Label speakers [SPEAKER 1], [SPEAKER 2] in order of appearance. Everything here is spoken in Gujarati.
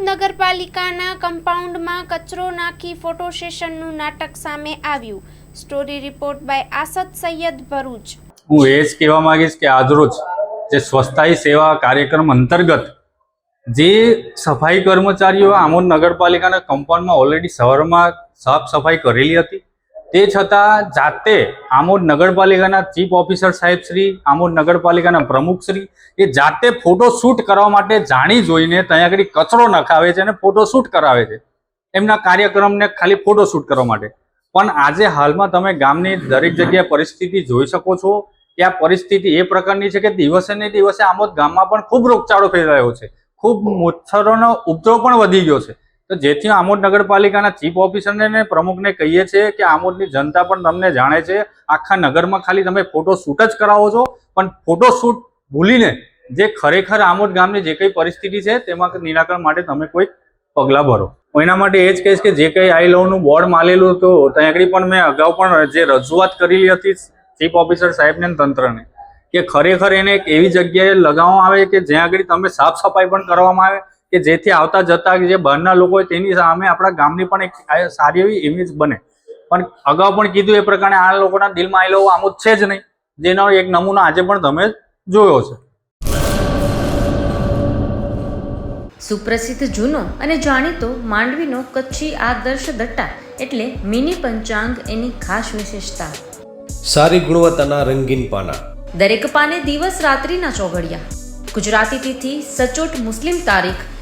[SPEAKER 1] નગરપાલિકાના કમ્પાઉન્ડમાં કચરો નાખી ફોટો સેશનનું નાટક સામે આવ્યું. Story report by Asad Saiyed Bharuch.
[SPEAKER 2] હું એ જ કહેવા માંગીશ કે આજરોજ જે સ્વસ્થાયી સેવા કાર્યક્રમ અંતર્ગત જે સફાઈ કર્મચારીઓ આમોદ નગરપાલિકાના કમ્પાઉન્ડમાં ઓલરેડી સવારમાં સાફ સફાઈ કરેલી હતી તે છતાં જાતે આમોદ નગરપાલિકાના ચીફ ઓફિસર સાહેબ શ્રી, આમોદ નગરપાલિકાના પ્રમુખ શ્રી, એ જાતે ફોટો શૂટ કરવા માટે જાણી જોઈને ત્યાં આગળ કચરો નખાવે છે અને ફોટો શૂટ કરાવે છે. એમના કાર્યક્રમને ખાલી ફોટો શૂટ કરવા માટે. પણ આજે હાલમાં તમે ગામની દરેક જગ્યાએ પરિસ્થિતિ જોઈ શકો છો કે આ પરિસ્થિતિ એ પ્રકારની છે કે દિવસે ને દિવસે આમોદ ગામમાં પણ ખૂબ રોગચાળો ફેલાયો છે. ખૂબ મચ્છરોનો ઉપદ્રવ પણ વધી ગયો છે. તો જેથી આમોદ નગરપાલિકાના ચીફ ઓફિસરને પ્રમુખને કહીએ છીએ કે આમોદની જનતા પણ તમને જાણે છે, આખા નગરમાં ખાલી તમે ફોટોશૂટ જ કરાવો છો, પણ ફોટોશૂટ ભૂલીને જે ખરેખર આમોદ ગામની જે કંઈ પરિસ્થિતિ છે, તેમાં નિરાકરણ માટે તમે કોઈ પગલાં ભરો. એના માટે એ જ કહીશ કે જે કંઈ આઈ લવનું બોર્ડ માલેલું હતું, ત્યાં આગળ પણ મેં અગાઉ પણ જે રજૂઆત કરેલી હતી ચીફ ઓફિસર સાહેબને તંત્રને, કે ખરેખર એને એક એવી જગ્યાએ લગાવવામાં આવે કે જ્યાં આગળ તમે સાફ સફાઈ પણ કરવામાં આવે કે જેથી આવતા જતા જે બહારના લોકો હોય તેની સામે આપણા ગામની પણ એક સારી એવી ઇમેજ બને. પણ અગાઉ પણ કીધું એ પ્રકારે આ લોકોના દિલમાં આવેલો આમ છે જ નહીં. જેનો એક નમૂનો આજે પણ તમે જોયો છે.
[SPEAKER 3] સુપ્રસિદ્ધ જૂનો અને જાણીતો માંડવીનો કચ્છી આદર્શ દટ્ટા એટલે મિની પંચાંગ એની ખાસ વિશેષતા.
[SPEAKER 4] સારી ગુણવત્તાના રંગીન પાના.
[SPEAKER 3] દરેક પાને દિવસ રાત્રિના ચોઘડિયા. ગુજરાતી તિથિ સચોટ મુસ્લિમ તારીખ